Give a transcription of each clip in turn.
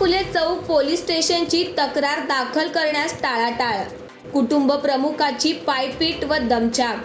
फुले चौक police स्टेशनची तक्रार दाखल करण्यास टाळाटाळ. कुटुंब प्रमुखाची पायपीट व दमछाक.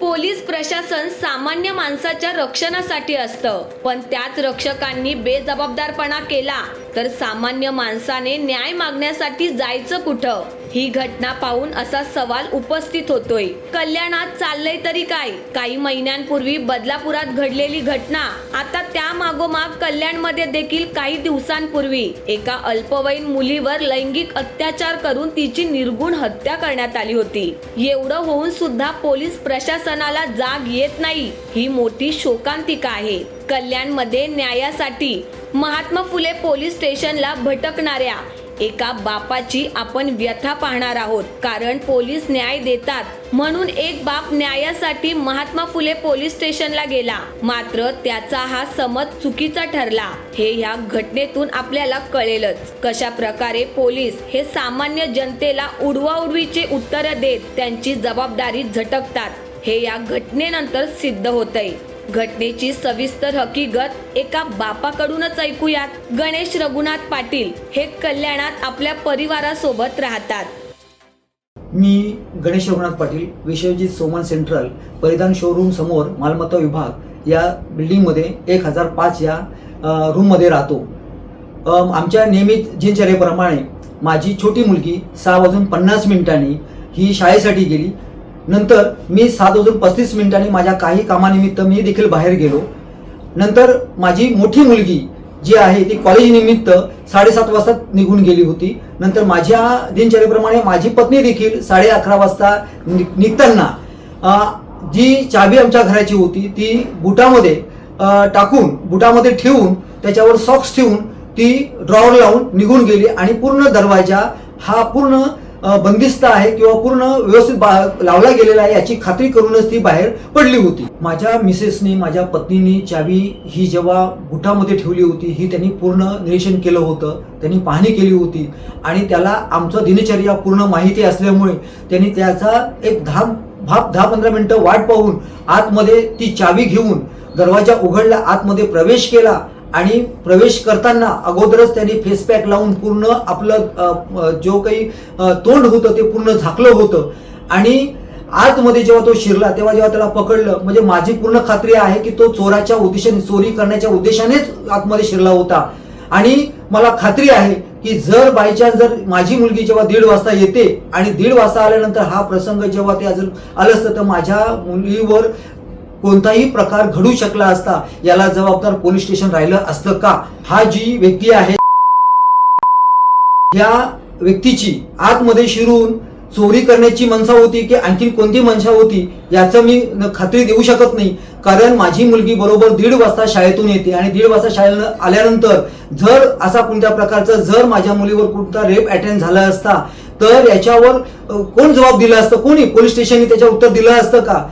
पोलीस प्रशासन सामान्य माणसाच्या रक्षणासाठी असतं पण त्याच रक्षकांनी बेजबाबदारपणा केला तर सामान्य माणसाने न्याय मागण्यासाठी जायचं कुठं? ही घटना पाहून असा सवाल उपस्थित होतोय. कल्याणात चाललंय तरी काय? काही महिन्यांपूर्वी बदलापुरात घडलेली घटना. आता त्या मागोमाग कल्याणमध्ये देखील काही दिवसांपूर्वी एका अल्पवयीन मुलीवर लैंगिक अत्याचार करून तिची निर्गुण हत्या करण्यात आली होती. एवढं होऊन सुद्धा पोलीस प्रशासनाला जाग येत नाही. ही मोठी शोकांतिका आहे. कल्याणमध्ये न्यायासाठी महात्मा फुले पोलीस स्टेशनला भटकणाऱ्या एका बापाची आपण व्यथा पाहणार आहोत. कारण पोलीस न्याय देतात. म्हणून एक बाप न्यायासाठी महात्मा फुले पोलीस स्टेशनला गेला. मात्र त्याचा हा समज चुकीचा ठरला. हे ह्या घटनेतून आपल्याला कळेलच. कशा प्रकारे पोलीस हे सामान्य जनतेला उडवाउडवीचे उत्तर देत त्यांची जबाबदारी झटकतात. हे या घटनेनंतर सिद्ध होतंय. घटनेची सविस्तर हकीकत एका बापाकडूनच ऐकूयात. गणेश रघुनाथ पाटील हे कल्याणात आपल्या परिवारासोबत राहतात. मी गणेश रघुनाथ पाटील विश्वजित सोमन सेंट्रल परिधान शोरूम समोर मालमत्ता विभाग या बिल्डिंगमध्ये एक हजार पाच या रूममध्ये राहतो. आमच्या नियमित दिनचर्येप्रमाणे माझी छोटी मुलगी सहा वाजून पन्नास मिनिटांनी ही शाळेसाठी गेली. नंतर मी सात वाजून पस्तीस मिनिटांनी माझ्या काही कामानिमित्त मी देखील बाहेर गेलो. नंतर माझी मोठी मुलगी जी आहे ती कॉलेजनिमित्त साडेसात वाजता निघून गेली होती. नंतर माझ्या दिनचर्येप्रमाणे माझी पत्नी देखील साडे अकरा वाजता नि- निघताना जी चाबी आमच्या घराची होती ती बुटामध्ये टाकून बुटामध्ये ठेवून त्याच्यावर सॉक्स ठेवून ती ड्रॉवर लावून निघून गेली आणि पूर्ण दरवाजा हा पूर्ण बंदिस्त आहे किंवा पूर्ण व्यवस्थित बा- लावला गेलेला आहे याची खात्री करूनच ती बाहेर पडली होती. माझ्या मिसेसनी माझ्या पत्नीनी चावी ही जेव्हा बुटामध्ये ठेवली होती ही त्यांनी पूर्ण निरीक्षण केलं होतं त्यांनी पाहणी केली होती आणि त्याला आमचं दिनचर्या पूर्ण माहिती असल्यामुळे त्यांनी त्याचा एक दहा भाप दहा पंधरा मिनटं वाट पाहून आतमध्ये ती चावी घेऊन दरवाजा उघडला आतमध्ये प्रवेश केला आणि प्रवेश करताना अगोदरच त्यांनी फेस पॅक लावून पूर्ण आपलं जो काही तोंड होतं ते पूर्ण झाकलं होतं. आणि आतमध्ये जेव्हा तो शिरला तेव्हा जेव्हा त्याला पकडलं म्हणजे माझी पूर्ण खात्री आहे की तो चोराच्या उद्देशाने चोरी करण्याच्या उद्देशानेच आतमध्ये शिरला होता. आणि मला खात्री आहे की जर बायचान्स जर माझी मुलगी जेव्हा दीड वाजता येते आणि दीड वाजता आल्यानंतर हा प्रसंग जेव्हा ते अजून आलं असतं तर माझ्या मुलीवर कोणताही प्रकार घडू शकला असता याला जबाबदार पोलीस स्टेशन राहिलं असतं का? हा जी व्यक्ती आहे या व्यक्तीची आतमध्ये शिरून चोरी करण्याची मनसा होती की आणखी कोणती मनसा होती याचं मी खात्री देऊ शकत नाही. कारण माझी मुलगी बरोबर दीड वाजता शाळेतून येते आणि दीड वाजता शाळेनं आल्यानंतर जर असा कोणत्या प्रकारचा जर माझ्या मुलीवर कोणता रेप अटेंड झाला असता तर याच्यावर कोण जबाब दिला असतं? कोणी? पोलीस स्टेशनने त्याच्यावर उत्तर दिलं असतं का?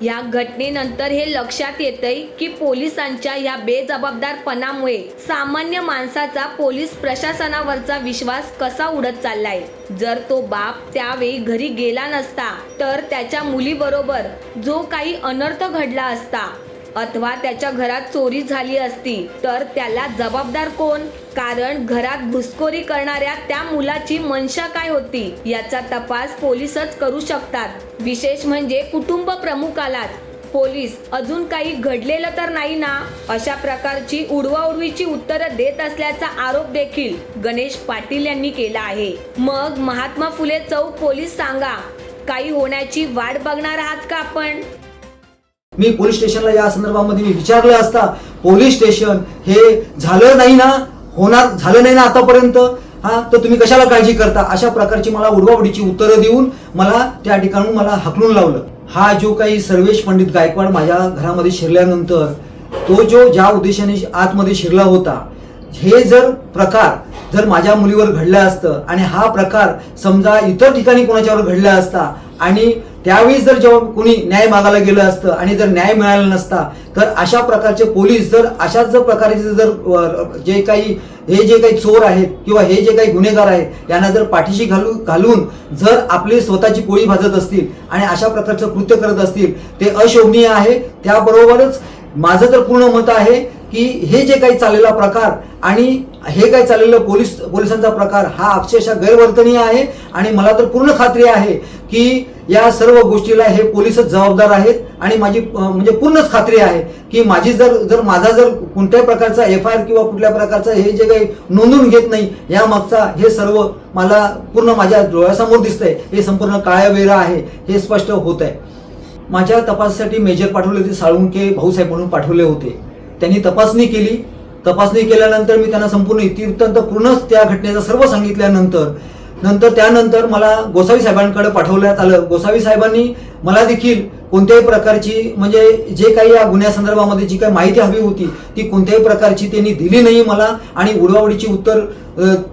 या घटनेनंतर हे लक्षात येतंय की पोलिसांच्या या बेजबाबदारपणामुळे सामान्य माणसाचा पोलीस प्रशासनावरचा विश्वास कसा उडत चाललाय? जर तो बाप त्यावेळी घरी गेला नसता तर त्याच्या मुलीबरोबर जो काही अनर्थ घडला असता अथवा त्याच्या घरात चोरी झाली असती तर त्याला जबाबदार कोण? कारण घरात घुसखोरी करणाऱ्या त्या मुलाची मनशा काय होती याचा तपास पोलीसच करू शकतात. विशेष म्हणजे कुटुंब प्रमुखालाच. पोलीस अजून काही घडलेलं तर नाही ना? अशा प्रकारची उडवाउडवीची उत्तरं देत असल्याचा आरोप देखील गणेश पाटील यांनी केला आहे. मग महात्मा फुले चौक पोलीस सांगा काही होण्याची वाट बघणार आहात का आपण? मी पोलीस स्टेशनला या संदर्भामध्ये मी विचारलं असता पोलीस स्टेशन हे झालं नाही ना? होणार झालं नाही ना आतापर्यंत हा तर तुम्ही कशाला काळजी करता? अशा प्रकारची मला उडवाउडीची उत्तरं देऊन मला त्या ठिकाणून मला हाकलून लावलं. हा जो काही सर्वेश पंडित गायकवाड माझ्या घरामध्ये शिरल्यानंतर तो जो ज्या उद्देशाने आतमध्ये शिरला होता हे जर प्रकार जर माझ्या मुलीवर घडला असतं आणि हा प्रकार समजा इतर ठिकाणी कोणाच्यावर घडला असता आणि त्यावेळी जर जेव्हा कुणी न्याय मागायला गेलं असतं आणि जर न्याय मिळाला नसता तर अशा प्रकारचे पोलीस जर अशाच जर प्रकारचे जर जे काही हे जे काही चोर आहेत किंवा हे जे काही गुन्हेगार आहेत यांना जर पाठीशी घालू घालून जर आपली स्वतःची पोळी भाजत असतील आणि अशा प्रकारचं कृत्य करत असतील ते अशोभनीय आहे. त्याबरोबरच माझं तर पूर्ण मत आहे की हे जे काही चाललेला प्रकार आणि हे काही चाललेलं पोलीस पोलिसांचा प्रकार हा अक्षरशः गैरवर्तनीय आहे आणि मला तर पूर्ण खात्री आहे की या सर्व गोष्टीला हे पोलीसच जबाबदार आहेत आणि माझी म्हणजे पूर्णच खात्री आहे की माझी जर जर माझा जर कोणत्याही प्रकारचा एफ आय आर किंवा कुठल्या प्रकारचं हे जे काही नोंदून घेत नाही या मागचा हे सर्व मला पूर्ण माझ्या डोळ्यासमोर दिसतंय. हे संपूर्ण काळ्यावेरा आहे हे स्पष्ट होत आहे माझ्या तपासासाठी मेजर पाठवले होते साळुंके भाऊसाहेब म्हणून पाठवले होते. त्यांनी तपासणी केली. तपासणी केल्यानंतर मी त्यांना संपूर्ण इतिवृत्तांत पूर्णच त्या घटनेचं सर्व सांगितल्यानंतर नंतर त्यानंतर मला गोसावी साहेबांकडे पाठवण्यात आलं. गोसावी साहेबांनी मला देखील कोणत्याही प्रकारची म्हणजे जे काही या गुन्ह्यासंदर्भामध्ये जी काही माहिती हवी होती ती कोणत्याही प्रकारची त्यांनी दिली नाही मला आणि उडवाउडीची उत्तर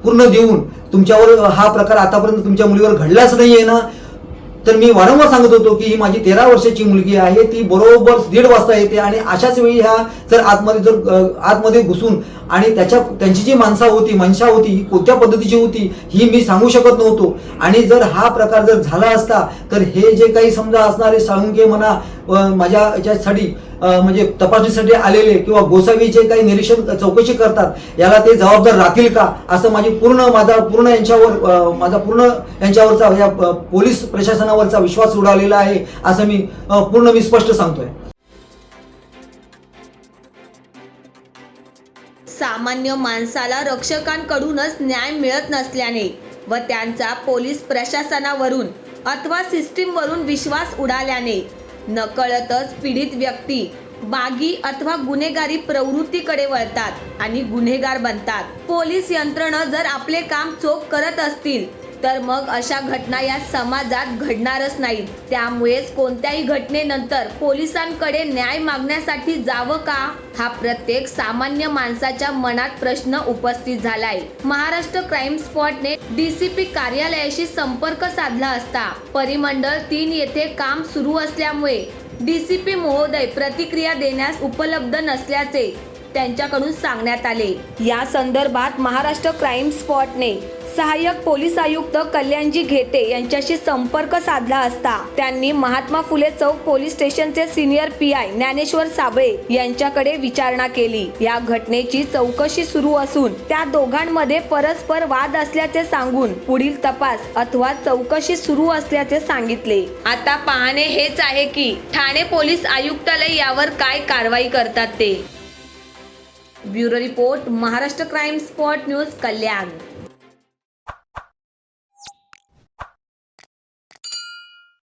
पूर्ण देऊन तुमच्यावर हा प्रकार आतापर्यंत तुमच्या मुलीवर घडलाच नाही आहे ना? तर मी वारंवार सांगत होतो की ही माझी तेरा वर्षाची मुलगी आहे ती बरोबर दीड वाजता येते आणि अशाच वेळी ह्या जर आतमध्ये जर आतमध्ये घुसून आणि त्याच्या त्यांची जी माणसा होती मनशा होती ही कोणत्या पद्धतीची होती ही मी सांगू शकत नव्हतो. आणि जर हा प्रकार जर झाला असता तर हे जे काही समजा असणारे साळुंके म्हणा माझ्या याच्यासाठी म्हणजे तपासणीसाठी आलेले किंवा गोसावी जे काही निरीक्षण चौकशी करतात याला ते जबाबदार राहतील का? असं माझी पूर्ण माझा पूर्ण यांच्यावर माझा पूर्ण यांच्यावरचा या पोलीस प्रशासनावरचा विश्वास उडालेला आहे असं मी पूर्ण मी स्पष्ट सांगतोय. सामान्य माणसाला रक्षकांकडूनच न्याय मिळत नसल्याने व त्यांचा पोलीस प्रशासनावरून अथवा सिस्टीमवरून विश्वास उडाल्याने नकळतच पीडित व्यक्ती बागी अथवा गुन्हेगारी प्रवृत्तीकडे वळतात आणि गुन्हेगार बनतात. पोलीस यंत्रणा जर आपले काम चोख करत असतील तर मग अशा घटना या समाजात घडणारच नाहीत. त्यामुळेच कोणत्याही घटनेनंतर पोलिसांकडे न्याय मागण्यासाठी जावं का? हा प्रत्येक सामान्य माणसाच्या मनात प्रश्न उपस्थित झालाय. महाराष्ट्र क्राईम स्पॉटने डीसीपी कार्यालयाशी संपर्क साधला असता. परिमंडळ तीन येथे काम सुरू असल्यामुळे डीसीपी महोदय प्रतिक्रिया देण्यास उपलब्ध नसल्याचे त्यांच्याकडून सांगण्यात आले. या संदर्भात महाराष्ट्र क्राईम स्पॉटने सहाय्यक पोलीस आयुक्त कल्याणजी घेते यांच्याशी संपर्क साधला असता त्यांनी महात्मा फुले चौक पोलीस स्टेशनचे senior P I Dnyaneshwar Sable यांच्याकडे विचारणा केली. या घटनेची चौकशी सुरू असून त्या दोघांमध्ये परस्पर वाद असल्याचे सांगून पुढील तपास अथवा चौकशी सुरू असल्याचे सांगितले. आता पाहणे हेच आहे की ठाणे पोलीस आयुक्तालय यावर काय कारवाई करतात ते? Bureau report Maharashtra crime spot news Kalyan.